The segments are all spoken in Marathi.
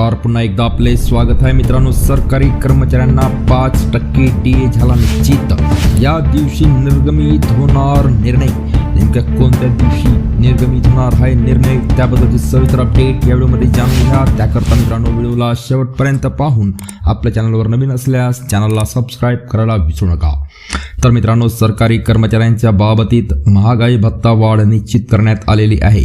नमस्कार. पुन्हा एकदा आपले स्वागत आहे मित्रांनो. सरकारी कर्मचाऱ्यांना पाच टक्के डी ए झाला निश्चित. या दिवशी निर्गमित होणार निर्णय. नेमक्या कोणत्या दिवशी निर्गमित होणार आहे निर्णय? त्याबद्दलची सविस्तर अपडेट या व्हिडिओमध्ये जाणून घ्या. त्याकरता मित्रांनो व्हिडिओला शेवटपर्यंत पाहून आपल्या चॅनलवर नवीन असल्यास चॅनलला सबस्क्राईब करायला विसरू नका. तर मित्रांनो सरकारी कर्मचाऱ्यांच्या बाबतीत महागाई भत्ता वाढ निश्चित करण्यात आलेली आहे.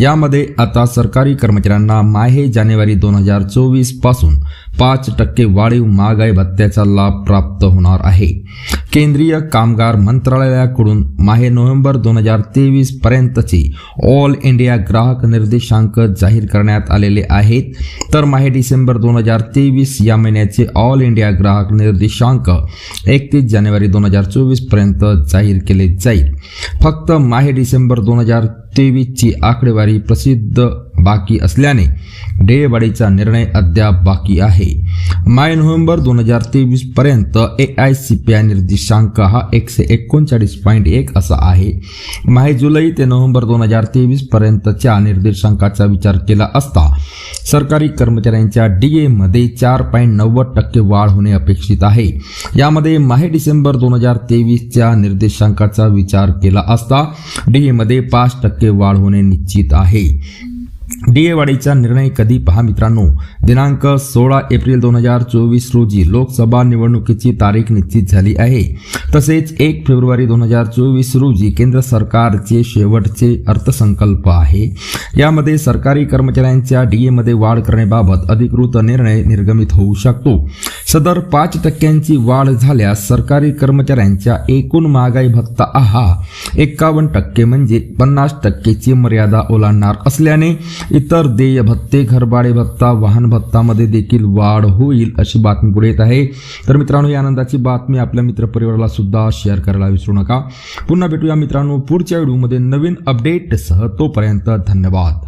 यामध्ये आता सरकारी कर्मचाऱ्यांना माहे जानेवारी दोन हजार चोवीसपासून पाच टक्के वाढीव महागाई भत्त्याचा लाभ प्राप्त होणार आहे. केंद्रीय कामगार मंत्रालयाकडून माहे नोव्हेंबर दोन हजार तेवीस पर्यंतचे ऑल इंडिया ग्राहक निर्देशांक जाहीर करण्यात आलेले आहेत. तर माहे डिसेंबर दोन हजार तेवीस या महिन्याचे ऑल इंडिया ग्राहक निर्देशांक एकतीस जानेवारी दोन हजार चोवीसपर्यंत जाहीर केले जाईल. फक्त माहे डिसेंबर दोन हजार तेवीसची आकडेवारी प्रसिद्ध बाकी असल्याने डेवाढीचा निर्णय अद्याप बाकी आहे. माय नोव्हेंबर दोन हजार तेवीस पर्यंत A I C P I निर्देशांक हा एकशे एकोणचाळीस पॉईंट एक असा आहे. माहे जुलै ते नोव्हेंबर दोन हजार तेवीस पर्यंतच्या निर्देशांकाचा विचार केला असता सरकारी कर्मचाऱ्यांच्या डी एमध्ये चार पॉईंट नव्वद टक्के वाढ होणे अपेक्षित आहे. यामध्ये माहे डिसेंबर दोन हजार तेवीसच्या निर्देशांकाचा विचार केला असता डी एमध्ये पाच टक्के वाढ होणे निश्चित आहे. डी ए वाढीचा निर्णय कधी पहा मित्रांनो? दिनांक सोळा एप्रिल दोन हजार चोवीस रोजी लोकसभा निवडणुकीची तारीख निश्चित झाली आहे. तसेच एक फेब्रुवारी दोन हजार चोवीस रोजी केंद्र सरकारचे शेवटचे अर्थसंकल्प आहे. यामध्ये सरकारी कर्मचाऱ्यांच्या डी एमध्ये वाढ करण्याबाबत अधिकृत निर्णय निर्गमित होऊ शकतो. सदर पाच टक्क्यांची वाढ झाल्यास सरकारी कर्मचाऱ्यांच्या एकूण महागाई भत्ता हा एकावन्न टक्के म्हणजे पन्नास टक्केची मर्यादा ओलांडणार असल्याने इतर देय भत्ते घरभाडे भत्ता वाहन भत्तामध्ये देखील वाढ होईल अशी बातमी पुढे येत आहे. तर मित्रांनो ही आनंदाची बातमी आपल्या मित्रपरिवाराला सुद्धा शेअर करायला विसरू नका. पुन्हा भेटूया मित्रांनो पुढच्या व्हिडिओमध्ये. नवीन अपडेटसह तोपर्यंत धन्यवाद.